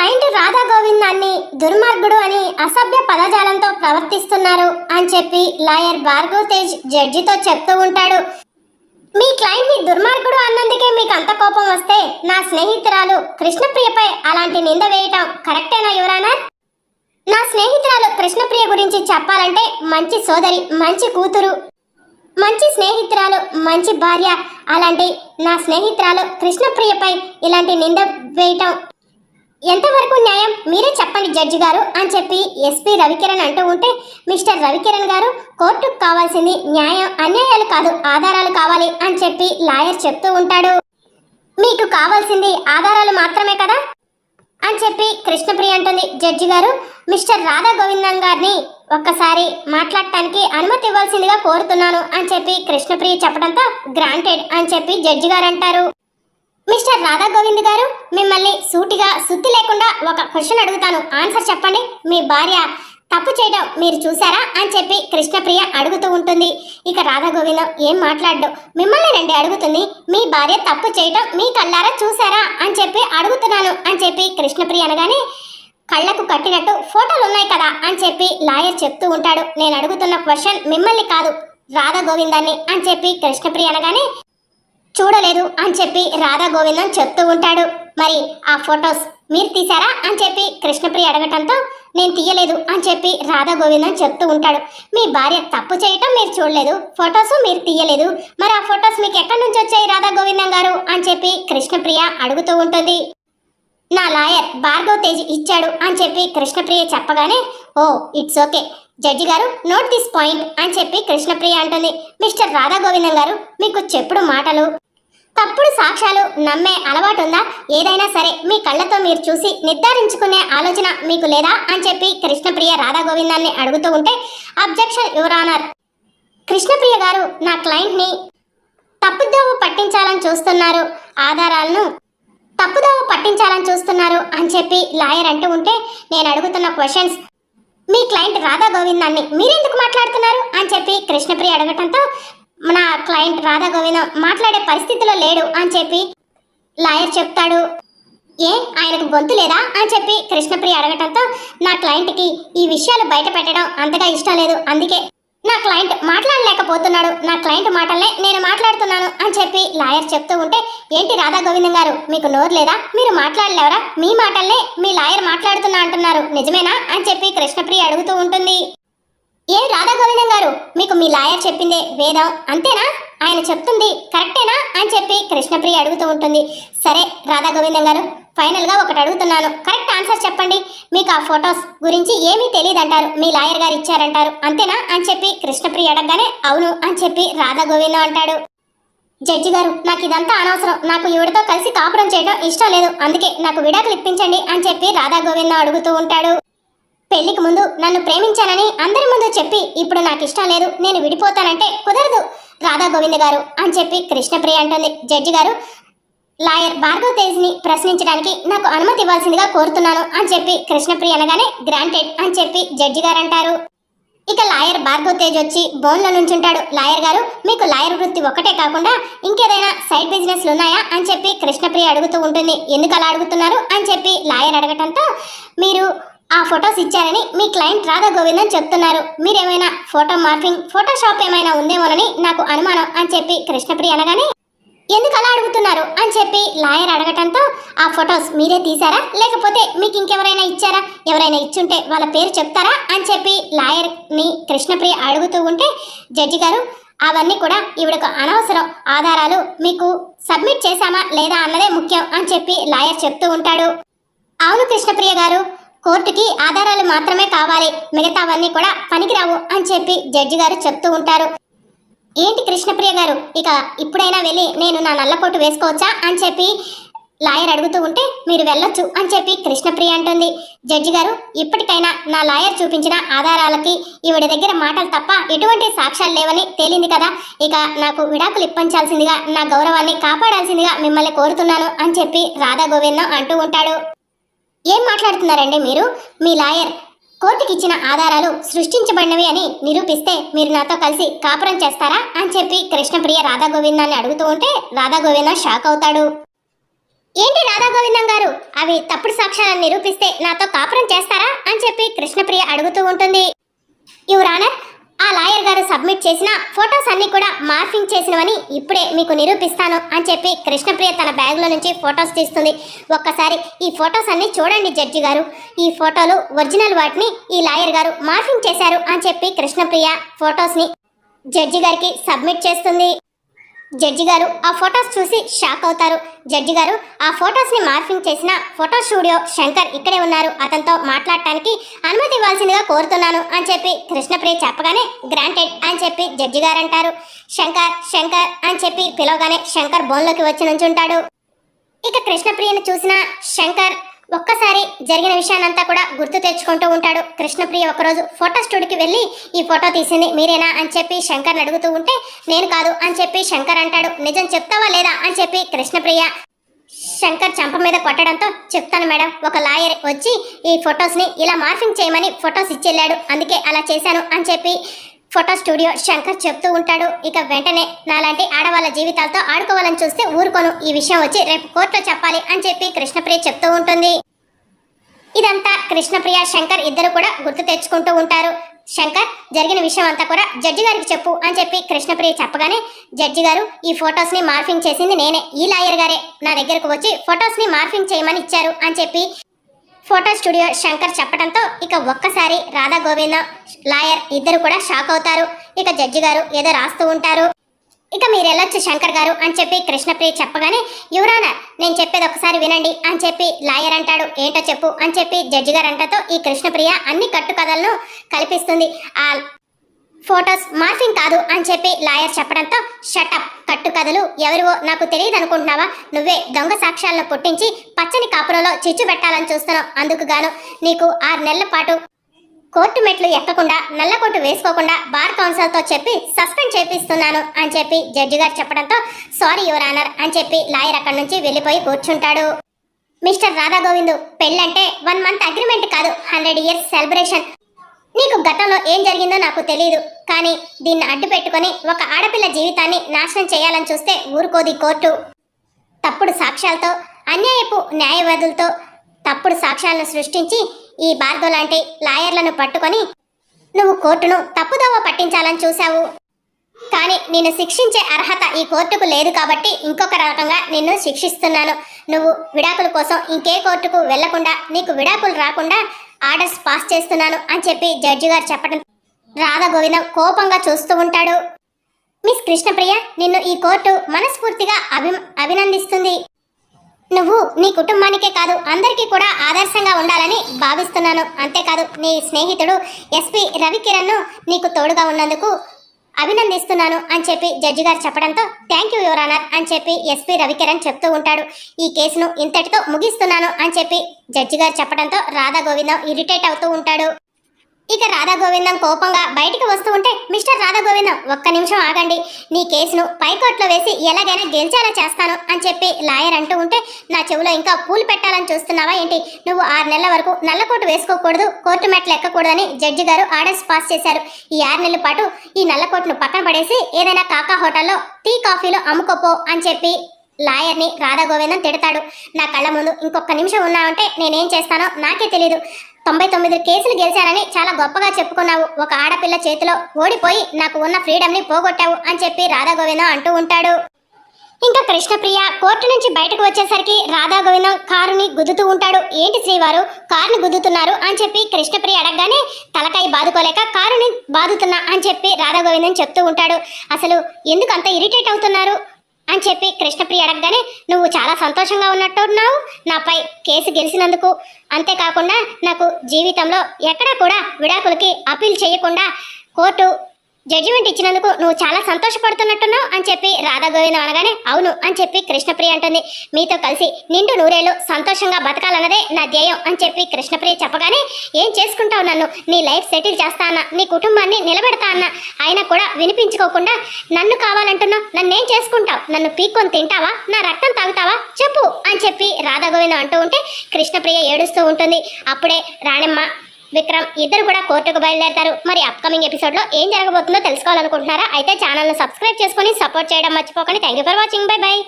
Client Radha గోవిందాన్ని దుర్మార్గుడు అని అసభ్య పదజాలంతో ప్రవర్తిస్తున్నారు అని చెప్పి లాయర్ భార్గవ్ తేజ్ జడ్జితో చెప్తూ ఉంటాడు. మీ క్లయింట్ని దుర్మార్గుడు అన్నందుకే మీకు అంత కోపం వస్తే నా స్నేహితురాలు కృష్ణప్రియపై అలాంటి నింద వేయటం కరెక్టేనా యువరానర్ నా స్నేహితురాలు కృష్ణప్రియ గురించి చెప్పాలంటే మంచి సోదరి మంచి కూతురు మంచి స్నేహితురాలు మంచి భార్య అలాంటి నా స్నేహితురాలు కృష్ణప్రియపై ఇలాంటి నింద వేయటం ఎంతవరకు న్యాయం? మీరే చెప్పండి జడ్జి గారు అని చెప్పి ఎస్పీ రవికిరణ్ అంటూ ఉంటే మిస్టర్ రవికిరణ్ గారు కోర్టుకు కావాల్సింది న్యాయం అన్యాయాలు కాదు ఆధారాలు కావాలి అని చెప్పి లాయర్ చెప్తూ ఉంటాడు. మీకు కావాల్సింది ఆధారాలు మాత్రమే కదా? అని చెప్పి కృష్ణప్రియ అంటుంది జడ్జి గారు. మిస్టర్ రాధా గోవిందం గారిని ఒక్కసారి మాట్లాడటానికి అనుమతి ఇవ్వాల్సిందిగా కోరుతున్నాను అని చెప్పి కృష్ణప్రియ చెప్పడంతో గ్రాంటెడ్ అని చెప్పి జడ్జి గారు అంటారు. మిస్టర్ రాధా గోవింద్ గారు మిమ్మల్ని సూటిగా సుత్తి లేకుండా ఒక క్వశ్చన్ అడుగుతాను. ఆన్సర్ చెప్పండి. మీ భార్య తప్పు చేయడం మీరు చూసారా అని చెప్పి కృష్ణప్రియ అడుగుతూ ఉంటుంది. ఇక రాధా గోవిందం ఏం మాట్లాడడం? మిమ్మల్ని రండి అడుగుతుంది. మీ భార్య తప్పు చేయడం మీ కళ్ళారా చూసారా అని చెప్పి అడుగుతున్నాను అని చెప్పి కృష్ణప్రియ అనగానే కళ్ళకు కట్టినట్టు ఫోటోలు ఉన్నాయి కదా అని చెప్పి లాయర్ చెప్తూ ఉంటాడు. నేను అడుగుతున్న క్వశ్చన్ మిమ్మల్ని కాదు రాధా గోవిందాన్ని అని చెప్పి కృష్ణప్రియ అనగానే చూడలేదు అని చెప్పి రాధా గోవిందం చెప్తూ ఉంటాడు. మరి ఆ ఫొటోస్ మీరు తీశారా అని చెప్పి కృష్ణప్రియ అడగటంతో నేను తీయలేదు అని చెప్పి రాధా గోవిందం చెప్తూ ఉంటాడు. మీ భార్య తప్పు చేయటం మీరు చూడలేదు ఫొటోస్ మీరు తీయలేదు. మరి ఆ ఫొటోస్ మీకు ఎక్కడి నుంచి వచ్చాయి రాధా గోవిందం గారు అని చెప్పి కృష్ణప్రియ అడుగుతూ ఉంటుంది. నా లాయర్ భార్గవ్ తేజ్ ఇచ్చాడు అని చెప్పి కృష్ణప్రియ చెప్పగానే ఓ ఇట్స్ ఓకే. జడ్జి గారు నోట్ దిస్ పాయింట్ అని చెప్పి కృష్ణప్రియ అంటుంది. మిస్టర్ రాధా గోవిందం గారు మీకు చెప్పుడు మాటలు తప్పుడు సాక్ష్యాలు నమ్మే అలవాటు ఉందా ఏదైనా సరే మీ కళ్ళతో మీరు చూసి నిర్ధారించుకునే ఆలోచన మీకు లేదా? అని చెప్పి కృష్ణప్రియ రాధా గోవిందాన్ని అడుగుతూ ఉంటే అబ్జెక్షన్ యువరానర్ కృష్ణప్రియ గారు నా క్లయింట్ని తప్పుదోవ పట్టించాలని చూస్తున్నారు. ఆధారాలను తప్పుదోవ పట్టించాలని చూస్తున్నారు అని చెప్పి లాయర్ అంటూ ఉంటే నేను అడుగుతున్న క్వశ్చన్స్ మీ క్లయింట్ రాధా గోవిందాన్ని మీరెందుకు మాట్లాడుతున్నారు? అని చెప్పి కృష్ణప్రియ అడగటంతో నా క్లయింట్ రాధా గోవిందం మాట్లాడే పరిస్థితిలో లేడు అని చెప్పి లాయర్ చెప్తాడు. ఏ ఆయనకు గొంతు లేదా? అని చెప్పి కృష్ణప్రియ అడగటంతో నా క్లయింట్కి ఈ విషయాలు బయట పెట్టడం అంతగా ఇష్టం లేదు. అందుకే నా క్లయింట్ మాట్లాడలేకపోతున్నాడు. నా క్లయింట్ మాటలనే నేను మాట్లాడుతున్నాను అని చెప్పి లాయర్ చెప్తూ ఉంటే ఏంటి రాధా గోవిందం గారు మీకు నోరు లేదా? మీరు మాట్లాడలేవరా? మీ మాటలనే మీ లాయర్ మాట్లాడుతున్నా అంటున్నారు. నిజమేనా? అని చెప్పి కృష్ణప్రియ అడుగుతూ ఉంటుంది. ఏ రాధా గోవిందం గారు మీకు మీ లాయర్ చెప్పిందే వేదం? అంతేనా? ఆయన చెప్తుంది కరెక్టేనా? అని చెప్పి కృష్ణప్రియ అడుగుతూ ఉంటుంది. సరే రాధా గోవిందం గారు ఫైనల్గా ఒకటి అడుగుతున్నాను. కరెక్ట్ ఆన్సర్ చెప్పండి. మీకు ఆ ఫొటోస్ గురించి ఏమీ తెలియదంటారు మీ లాయర్ గారు ఇచ్చారంటారు. అంతేనా? అని చెప్పి కృష్ణప్రియ అడగగానే అవును అని చెప్పి రాధా గోవిందం అంటాడు. జడ్జి గారు నాకు ఇదంతా అనవసరం. నాకు ఈవిడతో కలిసి కాపురం చేయడం ఇష్టం లేదు. అందుకే నాకు విడాకులు ఇప్పించండి అని చెప్పి రాధా గోవిందం అడుగుతూ ఉంటాడు. పెళ్ళికి ముందు నన్ను ప్రేమించానని అందరి ముందు చెప్పి ఇప్పుడు నాకు ఇష్టం లేదు. నేను విడిపోతానంటే కుదరదు రాధా గోవింద గారు అని చెప్పి కృష్ణప్రియ అంటుంది. జడ్జి గారు లాయర్ భార్గవ్ తేజ్ని ప్రశ్నించడానికి నాకు అనుమతి ఇవ్వాల్సిందిగా కోరుతున్నాను అని చెప్పి కృష్ణప్రియ అనగానే గ్రాంటెడ్ అని చెప్పి జడ్జి గారు అంటారు ఇక లాయర్ భార్గవ్ తేజ్ వచ్చి బోన్లో నుంచుంటాడు. లాయర్ గారు మీకు లాయర్ వృత్తి ఒకటే కాకుండా ఇంకేదైనా సైడ్ బిజినెస్లు ఉన్నాయా? అని చెప్పి కృష్ణప్రియ అడుగుతూ ఉంటుంది. ఎందుకు అలా అడుగుతున్నారు? అని చెప్పి లాయర్ అడగటంతో మీరు ఆ ఫొటోస్ ఇచ్చారని మీ క్లయింట్ రాధా గోవిందన్ చెప్తున్నారు. మీరేమైనా ఫోటో మార్ఫింగ్ ఫోటోషాప్ ఏమైనా ఉందేమోనని నాకు అనుమానం అని చెప్పి కృష్ణప్రియ అనగానే ఎందుకు అలా అడుగుతున్నారు అని చెప్పి లాయర్ అడగటంతో ఆ ఫొటోస్ మీరే తీసారా లేకపోతే మీకు ఇంకెవరైనా ఇచ్చారా? ఎవరైనా ఇచ్చుంటే వాళ్ళ పేరు చెప్తారా? అని చెప్పి లాయర్ని కృష్ణప్రియ అడుగుతూ ఉంటే జడ్జి గారు అవన్నీ కూడా ఈవిడకు అనవసరం ఆధారాలు మీకు సబ్మిట్ చేశామా లేదా అన్నదే ముఖ్యం అని చెప్పి లాయర్ చెప్తూ ఉంటాడు. అవును కృష్ణప్రియ గారు కోర్టుకి ఆధారాలు మాత్రమే కావాలి. మిగతావన్నీ కూడా పనికిరావు అని చెప్పి జడ్జి గారు చెప్తూ ఉంటారు. ఏంటి కృష్ణప్రియ గారు? ఇక ఇప్పుడైనా వెళ్ళి నేను నా నల్లకోటు వేసుకోవచ్చా? అని చెప్పి లాయర్ అడుగుతూ ఉంటే మీరు వెళ్ళొచ్చు అని చెప్పి కృష్ణప్రియ అంటుంది. జడ్జి గారు ఇప్పటికైనా నా లాయర్ చూపించిన ఆధారాలకి ఈవిడ దగ్గర మాటలు తప్ప ఎటువంటి సాక్ష్యాలు లేవని తేలింది కదా. ఇక నాకు విడాకులు ఇప్పించాల్సిందిగా నా గౌరవాన్ని కాపాడాల్సిందిగా మిమ్మల్ని కోరుతున్నాను అని చెప్పి రాధా గోవిందం అంటూ ఉంటాడు. ఏం మాట్లాడుతున్నారండి మీరు? మీ లాయర్ కోర్టుకి ఇచ్చిన ఆధారాలు సృష్టించబడినవి అని నిరూపిస్తే మీరు నాతో కలిసి కాపురం చేస్తారా అని చెప్పి కృష్ణప్రియ రాధా గోవిందాన్ని అడుగుతూ ఉంటే రాధా గోవిందం షాక్ అవుతాడు. ఏంటి రాధా గోవిందం గారు? అవి తప్పుడు సాక్ష్యాలను నిరూపిస్తే నాతో కాపురం చేస్తారా అని చెప్పి కృష్ణప్రియ అడుగుతూ ఉంటుంది. యువరానర్ ఆ లాయర్ గారు సబ్మిట్ చేసిన ఫొటోస్ అన్ని కూడా మార్ఫింగ్ చేసినవని ఇప్పుడే మీకు నిరూపిస్తాను అని చెప్పి కృష్ణప్రియ తన బ్యాగ్లో నుంచి ఫొటోస్ తీస్తుంది. ఒక్కసారి ఈ ఫొటోస్ అన్ని చూడండి జడ్జి గారు. ఈ ఫోటోలు ఒరిజినల్ వాటిని ఈ లాయర్ గారు మార్ఫింగ్ చేశారు అని చెప్పి కృష్ణప్రియ ఫొటోస్ని జడ్జి గారికి సబ్మిట్ చేస్తుంది. జడ్జి గారు ఆ ఫొటోస్ చూసి షాక్ అవుతారు. జడ్జి గారు ఆ ఫొటోస్ని మార్ఫింగ్ చేసిన ఫోటో స్టూడియో శంకర్ ఇక్కడే ఉన్నారు. అతనితో మాట్లాడటానికి అనుమతి ఇవ్వాల్సిందిగా కోరుతున్నాను అని చెప్పి కృష్ణప్రియ చెప్పగానే గ్రాంటెడ్ అని చెప్పి జడ్జి గారు అంటారు. శంకర్ శంకర్ అని చెప్పి పిలవగానే శంకర్ బోన్లోకి వచ్చి నుంచుంటాడు. ఇక కృష్ణప్రియను చూసిన శంకర్ ఒక్కసారి జరిగిన విషయాన్నంతా కూడా గుర్తు తెచ్చుకుంటూ ఉంటాడు. కృష్ణప్రియ ఒకరోజు ఫోటో స్టూడియోకి వెళ్ళి ఈ ఫోటో తీసింది. మీరేనా అని చెప్పి శంకర్ని అడుగుతూ ఉంటే నేను కాదు అని చెప్పి శంకర్ అంటాడు. నిజం చెప్తావా లేదా అని చెప్పి కృష్ణప్రియ శంకర్ చంప మీద కొట్టడంతో చెప్తాను మేడం ఒక లాయర్ వచ్చి ఈ ఫొటోస్ని ఇలా మార్ఫింగ్ చేయమని ఫొటోస్ ఇచ్చెళ్ళాడు. అందుకే అలా చేశాను అని చెప్పి ఫోటో స్టూడియో శంకర్ చెప్తూ ఉంటాడు. ఇక వెంటనే నాలాంటి ఆడవాళ్ళ జీవితాలతో ఆడుకోవాలని చూస్తే ఊరుకోను. ఈ విషయం వచ్చి రేపు కోర్టులో చెప్పాలి అని చెప్పి కృష్ణప్రియ చెప్తూ ఉంటుంది. ఇదంతా కృష్ణప్రియ శంకర్ ఇద్దరు కూడా గుర్తు తెచ్చుకుంటూ ఉంటారు. శంకర్ జరిగిన విషయం అంతా కూడా జడ్జి గారికి చెప్పు అని చెప్పి కృష్ణప్రియ చెప్పగానే జడ్జి గారు ఈ ఫొటోస్ని మార్ఫింగ్ చేసింది నేనే. ఈ లాయర్ గారే. నా దగ్గరకు వచ్చి ఫొటోస్ని మార్ఫింగ్ చేయమని ఇచ్చారు అని చెప్పి ఫోటో స్టూడియో శంకర్ చెప్పడంతో ఇక ఒక్కసారి రాధా గోవింద లాయర్ ఇద్దరు కూడా షాక్ అవుతారు. ఇక జడ్జి గారు ఏదో రాస్తూ ఉంటారు. ఇక మీరు వెళ్ళొచ్చు శంకర్ గారు అని చెప్పి కృష్ణప్రియ చెప్పగానే యువరానర్ నేను చెప్పేది ఒకసారి వినండి అని చెప్పి లాయర్ అంటాడు. ఏంటో చెప్పు అని చెప్పి జడ్జి గారు అంటతో ఈ కృష్ణప్రియ అన్ని కట్టుకథలను కల్పిస్తుంది. ఆ ఫోటోస్ మార్ఫింగ్ కాదు అని చెప్పి లాయర్ చెప్పడంతో షటప్ కట్టుకథలు ఎవరివో నాకు తెలియదు అనుకుంటున్నావా నువ్వే దొంగ సాక్ష్యాలను పుట్టించి పచ్చని కాపురంలో చిచ్చు పెట్టాలని చూస్తున్నావు. అందుకు గాను నీకు ఆరు నెలల పాటు కోర్టు మెట్లు ఎక్కకుండా నల్లకోటు వేసుకోకుండా బార్ కౌన్సిల్తో చెప్పి సస్పెండ్ చేపిస్తున్నాను అని చెప్పి జడ్జి గారు చెప్పడంతో సారీ యువర్ ఆనర్ అని చెప్పి లాయర్ అక్కడి నుంచి వెళ్ళిపోయి కూర్చుంటాడు. మిస్టర్ రాధా గోవిందు పెళ్ళంటే వన్ మంత్ అగ్రిమెంట్ కాదు హండ్రెడ్ ఇయర్స్ సెలబ్రేషన్. నీకు గతంలో ఏం జరిగిందో నాకు తెలియదు కానీ దీన్ని అడ్డు పెట్టుకొని ఒక ఆడపిల్ల జీవితాన్ని నాశనం చేయాలని చూస్తే ఊరుకోది కోర్టు. తప్పుడు సాక్ష్యాలతో అన్యాయపు న్యాయవాదులతో తప్పుడు సాక్ష్యాలను సృష్టించి ఈ భార్గవ లాంటి లాయర్లను పట్టుకొని నువ్వు కోర్టును తప్పుదోవ పట్టించాలని చూశావు. కానీ నిన్ను శిక్షించే అర్హత ఈ కోర్టుకు లేదు కాబట్టి ఇంకొక రకంగా నిన్ను శిక్షిస్తున్నాను. నువ్వు విడాకుల కోసం ఇంకే కోర్టుకు వెళ్ళకుండా నీకు విడాకులు రాకుండా ఆర్డర్స్ పాస్ చేస్తున్నాను అని చెప్పి జడ్జి గారు చెప్పడం రాధా గోవిందం కోపంగా చూస్తూ ఉంటాడు. మిస్ కృష్ణప్రియ నిన్ను ఈ కోర్టు మనస్ఫూర్తిగా అభి అభినందిస్తుంది. నువ్వు నీ కుటుంబానికే కాదు అందరికీ కూడా ఆదర్శంగా ఉండాలని భావిస్తున్నాను. అంతేకాదు నీ స్నేహితుడు ఎస్పి రవికిరణ్ను నీకు తోడుగా ఉన్నందుకు అభినందిస్తున్నాను అని చెప్పి జడ్జి గారు చెప్పడంతో థ్యాంక్ యూ యువర్ ఆనర్ అని చెప్పి ఎస్పీ రవికిరణ్ చెప్తూ ఉంటాడు. ఈ కేసును ఇంతటితో ముగిస్తున్నాను అని చెప్పి జడ్జి గారు చెప్పడంతో రాధా గోవిందం ఇరిటేట్ అవుతూ ఉంటాడు. ఇక రాధా గోవిందం కోపంగా బయటికి వస్తూ ఉంటే మిస్టర్ రాధా గోవిందం ఒక్క నిమిషం ఆగండి. నీ కేసును పైకోట్లో వేసి ఎలాగైనా గెలిచేలా చేస్తాను అని చెప్పి లాయర్ అంటూ ఉంటే నా చెవిలో ఇంకా పూలు పెట్టాలని చూస్తున్నావా ఏంటి? నువ్వు ఆరు నెలల వరకు నల్లకోటు వేసుకోకూడదు కోర్టు మెట్లు ఎక్కకూడదని జడ్జి గారు ఆర్డర్స్ పాస్ చేశారు. ఈ ఆరు నెలల పాటు ఈ నల్లకోటును పక్కన పడేసి ఏదైనా కాకా హోటల్లో టీ కాఫీలు అమ్ముకోపో అని చెప్పి లాయర్ని రాధాగోవిందని తిడతాడు. నా కళ్ళ ముందు ఇంకొక నిమిషం ఉన్నావంటే నేనేం చేస్తానో నాకే తెలియదు తొంభై తొమ్మిది కేసులు గెలిచారని చాలా గొప్పగా చెప్పుకున్నావు. ఒక ఆడపిల్ల చేతిలో ఓడిపోయి నాకు ఉన్న ఫ్రీడమ్ని పోగొట్టావు అని చెప్పి రాధాగోవిందం అంటూ ఉంటాడు. ఇంకా కృష్ణప్రియ కోర్టు నుంచి బయటకు వచ్చేసరికి రాధా గోవిందం కారుని గుద్దుతూ ఉంటాడు. ఏంటి శ్రీవారు? కారుని గుద్దుతున్నారు అని చెప్పి కృష్ణప్రియ అడగగానే తలకాయ బాదుకోలేక కారుని బాదుతున్నా అని చెప్పి రాధా గోవిందం చెప్తూ ఉంటాడు. అసలు ఎందుకు అంత ఇరిటేట్ అవుతున్నారు? అని చెప్పి కృష్ణప్రియ అడగగానే నువ్వు చాలా సంతోషంగా ఉన్నట్టున్నావు. నాపై కేసు గెలిచినందుకు అంతేకాకుండా నాకు జీవితంలో ఎక్కడా కూడా విడాకులకి అప్పీల్ చేయకుండా కోర్టు జడ్జిమెంట్ ఇచ్చినందుకు నువ్వు చాలా సంతోషపడుతున్నట్టున్నావు అని చెప్పి రాధా గోవిందం అనగానే అవును అని చెప్పి కృష్ణప్రియ అంటుంది. మీతో కలిసి నిండు నూరేళ్ళు సంతోషంగా బతకాలన్నదే నా ధ్యేయం అని చెప్పి కృష్ణప్రియ చెప్పగానే ఏం చేసుకుంటావు నన్ను? నీ లైఫ్ సెటిల్ చేస్తా అన్న నీ కుటుంబాన్ని నిలబెడతా అన్న అయినా కూడా వినిపించుకోకుండా నన్ను కావాలంటున్నావు? నన్నేం చేసుకుంటావు? నన్ను పీక్కొని తింటావా? నా రక్తం తాగుతావా? చెప్పు అని చెప్పి రాధా గోవిందం అంటూ ఉంటే కృష్ణప్రియ ఏడుస్తూ ఉంటుంది. అప్పుడే రాణమ్మ విక్రమ్ ఇద్దరు కూడా కోర్టుకు బయలుదేరతారు. మరి అప్కమింగ్ ఎపిసోడ్లో ఏం జరగబోతుందో తెలుసుకోవాలనుకుంటున్నారా? అయితే ఛానల్ను సబ్స్క్రైబ్ చేసుకొని సపోర్ట్ చేయడం మర్చిపోకండి. Thank you for watching bye bye